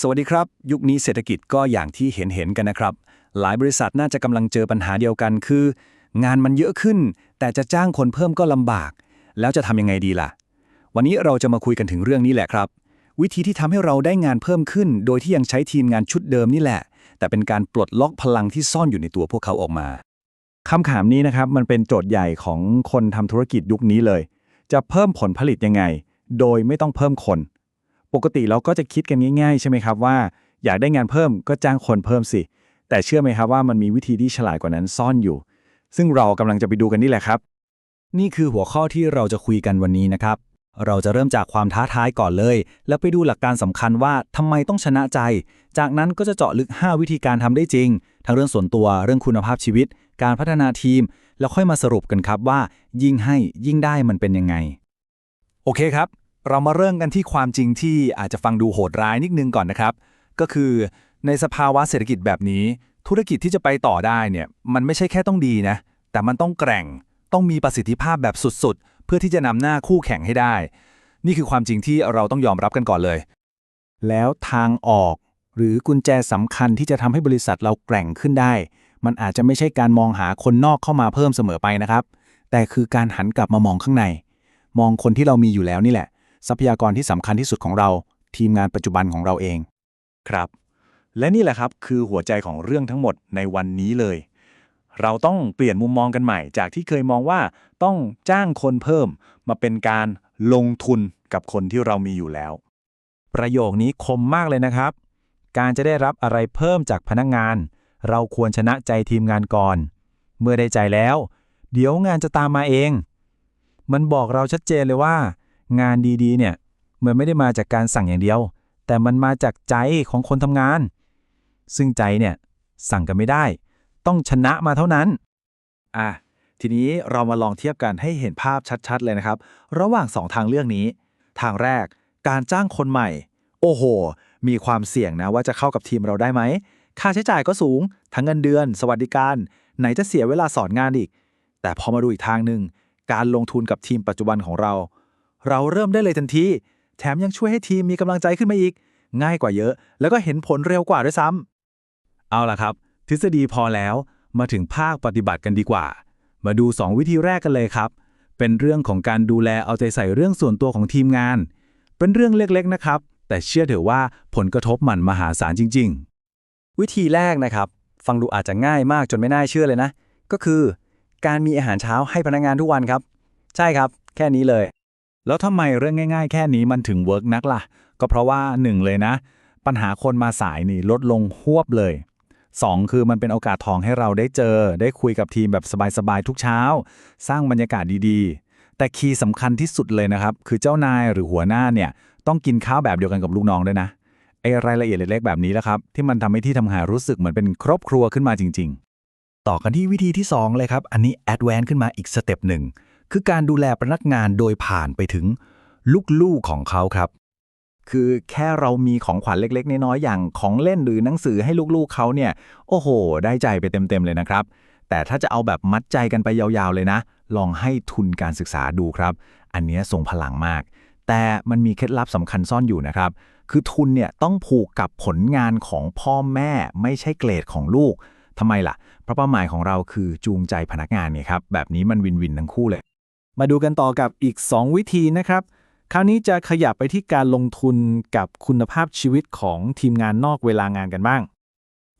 สวัสดีครับ ยุคนี้เศรษฐกิจก็อย่างที่เห็นเห็นกันนะครับ หลายบริษัทน่าจะกำลังเจอปัญหาเดียวกันคือ งานมันเยอะขึ้น แต่จะจ้างคนเพิ่มก็ลำบาก แล้วจะทำยังไงดีล่ะ วันนี้เราจะมาคุยกันถึงเรื่องนี้แหละครับ วิธีที่ทำให้เราได้งานเพิ่มขึ้น โดยที่ยังใช้ทีมงานชุดเดิมนี่แหละ แต่เป็นการปลดล็อกพลังที่ซ่อนอยู่ในตัวพวกเขาออกมาคำถามนี้นะครับมันเป็นโจทย์ใหญ่ของคนทำธุรกิจยุคนี้เลย จะเพิ่มผลผลิตยังไง โดยไม่ต้องเพิ่มคน ปกติเราก็จะคิดกันง่ายๆ ใช่ไหมครับว่า อยากได้งานเพิ่มก็จ้างคนเพิ่มสิ แต่เชื่อไหมครับว่ามันมีวิธีที่ฉลาดกว่านั้นซ่อนอยู่ ซึ่งเรากำลังจะไปดูกันนี่แหละครับ นี่คือหัวข้อที่เราจะคุยกันวันนี้นะครับ เราจะเริ่มจากความท้าทายก่อนเลย แล้วไปดูหลักการสำคัญว่าทำไมต้องชนะใจ จากนั้นก็จะเจาะลึก 5 วิธีการทำได้จริง ทั้งเรื่องส่วนตัวเรื่องคุณภาพชีวิต การพัฒนาทีม แล้วค่อยมาสรุปกันครับว่า ยิ่งให้ยิ่งได้มันเป็นยังไง โอเคครับ เรามาเริ่มกันที่ความจริงที่อาจจะฟังดูโหดร้ายนิดนึงก่อนนะครับ ก็คือในสภาวะเศรษฐกิจแบบนี้ ธุรกิจที่จะไปต่อได้เนี่ยมันไม่ใช่แค่ต้องดีนะ แต่มันต้องแกร่งต้องมีประสิทธิภาพแบบสุดๆ เพื่อที่จะนำหน้าคู่แข่งให้ได้ นี่คือความจริงที่เราต้องยอมรับกันก่อนเลย แล้วทางออกหรือกุญแจสำคัญที่จะทำให้บริษัทเราแกร่งขึ้นได้ มันอาจจะไม่ใช่การมองหาคนนอกเข้ามาเพิ่มเสมอไปนะครับ แต่คือการหันกลับมามองข้างใน มองคนที่เรามีอยู่แล้วนี่แหละ ทรัพยากรที่สำคัญที่สุดของเรา ทีมงานปัจจุบันของเราเอง ครับ และนี่แหละครับคือหัวใจของเรื่องทั้งหมดในวันนี้เลย เราต้องเปลี่ยนมุมมองกันใหม่ จากที่เคยมองว่าต้องจ้างคนเพิ่ม มาเป็นการลงทุนกับคนที่เรามีอยู่แล้ว ประโยคนี้คมมากเลยนะครับ การจะได้รับอะไรเพิ่มจากพนักงาน เราควรชนะใจทีมงานก่อน เมื่อได้ใจแล้ว เดี๋ยวงานจะตามมาเอง มันบอกเราชัดเจนเลยว่า งานดีๆ เนี่ยมันไม่ได้มาจากการสั่งอย่างเดียว แต่มันมาจากใจของคนทำงาน ซึ่งใจเนี่ยสั่งกันไม่ได้ ต้องชนะมาเท่านั้น อะ ทีนี้เรามาลองเทียบกันให้เห็นภาพชัดๆ เลยนะครับ ระหว่าง 2 ทางเลือกนี้ ทางแรกการจ้างคนใหม่ โอ้โห มีความเสี่ยงนะว่าจะเข้ากับทีมเราได้ไหม ค่าใช้จ่ายก็สูง ทั้งเงินเดือน สวัสดิการ ไหนจะเสียเวลาสอนงานอีก แต่พอมาดูอีกทางหนึ่ง การลงทุนกับทีมปัจจุบันของเรา เราเริ่มได้เลยทันที แถมยังช่วยให้ทีมมีกำลังใจขึ้นมาอีก ง่ายกว่าเยอะ แล้วก็เห็นผลเร็วกว่าด้วยซ้ำเอาล่ะครับ ทฤษฎีพอแล้วมาถึงภาคปฏิบัติกันดีกว่า มาดู 2 วิธีแรกกันเลยครับ เป็นเรื่องของการดูแลเอาใจใส่เรื่องส่วนตัวของทีมงาน เป็นเรื่องเล็กๆนะครับ แต่เชื่อเถอะว่าผลกระทบมันมหาศาลจริง ๆ วิธีแรกนะครับ ฟังดูอาจจะง่ายมากจนไม่น่าเชื่อเลยนะ ก็คือ การมีอาหารเช้าให้พนักงานทุกวันครับ ใช่ครับ แค่นี้เลย แล้วทำไมเรื่องง่าย ๆ แค่นี้มันถึงเวิร์กนักล่ะ ก็เพราะว่า 1 เลยนะ ปัญหาคนมาสายนี่ลดลงหวบเลย 2 คือมันเป็นโอกาสทองให้เราได้เจอ ได้คุยกับทีมแบบสบายๆทุกเช้า สร้างบรรยากาศดีๆ แต่คีย์สำคัญที่สุดเลยนะครับ คือเจ้านายหรือหัวหน้าเนี่ยต้องกินข้าวแบบเดียวกันกับลูกน้องด้วยนะไอ้รายละเอียดเล็กๆแบบนี้แหละครับ ที่มันทำให้ที่ทำงานรู้สึกเหมือนเป็นครอบครัวขึ้นมาจริง ๆ ต่อกันที่วิธีที่ 2 เลยครับ อันนี้แอดแวนขึ้นมาอีกสเต็ปหนึ่ง คือการดูแลพนักงานโดยผ่านไปถึงลูกๆของเขาครับ คือแค่เรามีของขวัญเล็ก ๆ น้อยๆอย่างของเล่นหรือหนังสือให้ลูกๆเขาเนี่ย โอ้โห ได้ใจไปเต็มๆเลยนะครับ แต่ถ้าจะเอาแบบมัดใจกันไปยาวๆเลยนะ ลองให้ทุนการศึกษาดูครับ อันนี้ยทรงพลังมาก แต่มันมีเคล็ดลับสำคัญซ่อนอยู่นะครับ คือทุนเนี่ยต้องผูกกับผลงานของพ่อแม่ไม่ใช่เกรดของลูกทำไมล่ะ เพราะเป้าหมายของเราคือจูงใจพนักงานเนี่ยครับ แบบนี้มันวินวินทั้งคู่เลย มาดูกันต่อกับอีก 2 วิธีนะครับ คราวนี้จะขยับไปที่การลงทุนกับคุณภาพชีวิตของทีมงานนอกเวลางานกันบ้าง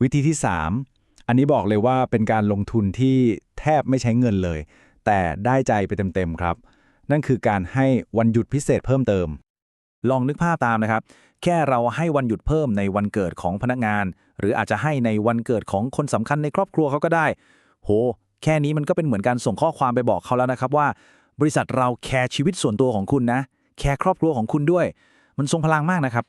วิธีที่ 3 อันนี้บอกเลยว่าเป็นการลงทุนที่แทบไม่ใช้เงินเลย แต่ได้ใจไปเต็มๆครับ นั่นคือการให้วันหยุดพิเศษเพิ่มเติม ลองนึกภาพตามนะครับ แค่เราให้วันหยุดเพิ่มในวันเกิดของพนักงาน หรืออาจจะให้ในวันเกิดของคนสำคัญในครอบครัวเขาก็ได้ โห แค่นี้มันก็เป็นเหมือนการส่งข้อความไปบอกเขาแล้วนะครับว่า บริษัทเราแคร์ชีวิตส่วนตัวของคุณนะ แคร์ครอบครัวของคุณด้วย มันทรงพลังมากนะครับ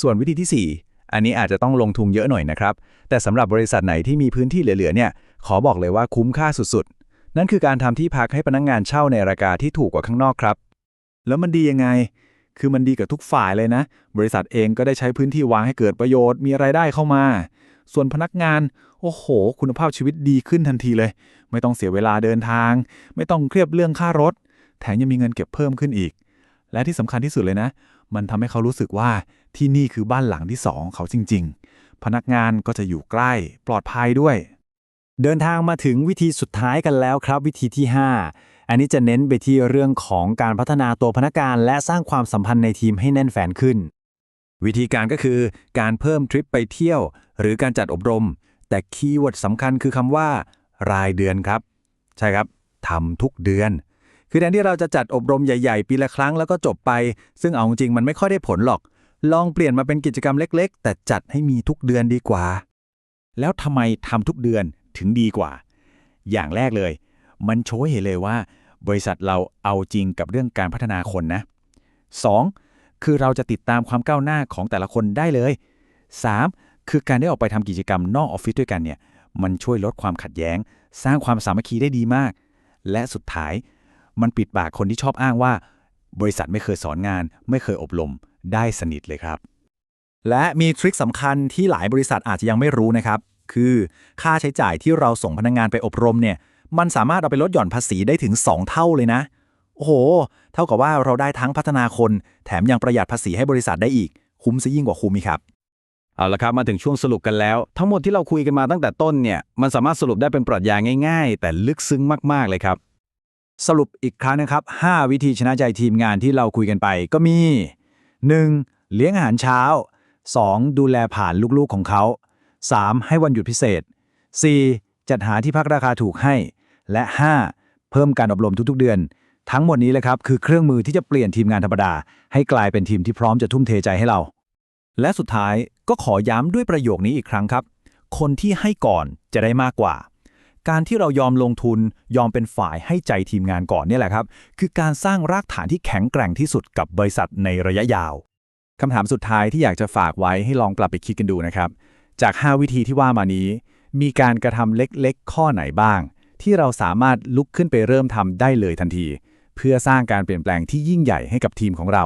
ส่วนวิธีที่ 4 อันนี้อาจจะต้องลงทุนเยอะหน่อยนะครับ แต่สำหรับบริษัทไหนที่มีพื้นที่เหลือๆเนี่ย ขอบอกเลยว่าคุ้มค่าสุดๆ นั่นคือการทำที่พักให้พนักงงานเช่าในราคาที่ถูกกว่าข้างนอกครับ แล้วมันดียังไง คือมันดีกับทุกฝ่ายเลยนะ บริษัทเองก็ได้ใช้พื้นที่วางให้เกิดประโยชน์ มีรายได้เข้ามา ส่วนพนักงาน โอ้โห คุณภาพชีวิตดีขึ้นทันทีเลย ไม่ต้องเสียเวลาเดินทาง ไม่ต้องเครียดเรื่องค่ารถ แถมยังมีเงินเก็บเพิ่มขึ้นอีก และที่สำคัญที่สุดเลยนะ มันทำให้เขารู้สึกว่าที่นี่คือบ้านหลังที่สองของเขาจริง ๆ พนักงานก็จะอยู่ใกล้ปลอดภัยด้วย เดินทางมาถึงวิธีสุดท้ายกันแล้วครับ วิธีที่ 5 อันนี้จะเน้นไปที่เรื่องของการพัฒนาตัวพนักงาน และสร้างความสัมพันธ์ในทีมให้แน่นแฟนขึ้น วิธีการก็คือการเพิ่มทริปไปเที่ยว หรือการจัดอบรม แต่คีย์เวิร์ดสำคัญคือคำว่า รายเดือนครับ ใช่ครับทำทุกเดือน คือแทนที่เราจะจัดอบรมใหญ่ ๆ ปีละครั้งแล้วก็จบไป ซึ่งเอาจริงมันไม่ค่อยได้ผลหรอก ลองเปลี่ยนมาเป็นกิจกรรมเล็ก ๆ แต่จัดให้มีทุกเดือนดีกว่า แล้วทำไมทำทุกเดือนถึงดีกว่า อย่างแรกเลย มันโชว์เห็นเลยว่า บริษัทเราเอาจริงกับเรื่องการพัฒนาคนนะ 2. คือเราจะติดตามความก้าวหน้าของแต่ละคนได้เลย 3. คือการได้ออกไปทำกิจกรรมนอกออฟฟิศด้วยกันเนี่ยมันช่วยลดความขัดแย้ง สร้างความสามัคคีได้ดีมาก และสุดท้าย มันปิดปากคนที่ชอบอ้างว่า บริษัทไม่เคยสอนงาน ไม่เคยอบรมได้สนิทเลยครับ และมีทริคสำคัญที่หลายบริษัทอาจจะยังไม่รู้นะครับ คือค่าใช้จ่ายที่เราส่งพนักงงานไปอบรมเนี่ย มันสามารถเอาไปลดหย่อนภาษีได้ถึง 2 เท่าเลยนะ โอ้โห เท่ากับว่าเราได้ทั้งพัฒนาคน แถมยังประหยัดภาษีให้บริษัทได้อีก คุ้มซะยิ่งกว่าคุ้มอีกครับ เอาละครับมาถึงช่วงสรุปกันแล้ว ทั้งหมดที่เราคุยกันมาตั้งแต่ต้นเนี่ยมันสามารถสรุปได้เป็นปรัชญาง่าย ๆ แต่ลึกซึ้งมากๆเลยครับ สรุปอีกครั้งนะครับ 5 วิธีชนะใจทีมงานที่เราคุยกันไปก็มี 1. เลี้ยงอาหารเช้า 2. ดูแลผ่านลูกๆของเขา 3. ให้วันหยุดพิเศษ 4. จัดหาที่พักราคาถูกให้ และ 5. เพิ่มการอบรมทุกๆเดือน ทั้งหมดนี้แหละครับคือเครื่องมือที่จะเปลี่ยนทีมงานธรรมดา ให้กลายเป็นทีมที่พร้อมจะทุ่มเทใจให้เรา และสุดท้ายก็ขอย้ำด้วยประโยคนี้อีกครั้งครับ คนที่ให้ก่อนจะได้มากกว่า การที่เรายอมลงทุนยอมเป็นฝ่ายให้ใจทีมงานก่อนนี่แหละครับ คือการสร้างรากฐานที่แข็งแกร่งที่สุดกับบริษัทในระยะยาวคำถามสุดท้ายที่อยากจะฝากไว้ให้ลองกลับไปคิดกันดูนะครับ จาก 5 วิธีที่ว่ามานี้ มีการกระทำเล็กๆ ข้อไหนบ้าง ที่เราสามารถลุกขึ้นไปเริ่มทำได้เลยทันที เพื่อสร้างการเปลี่ยนแปลงที่ยิ่งใหญ่ให้กับทีมของเรา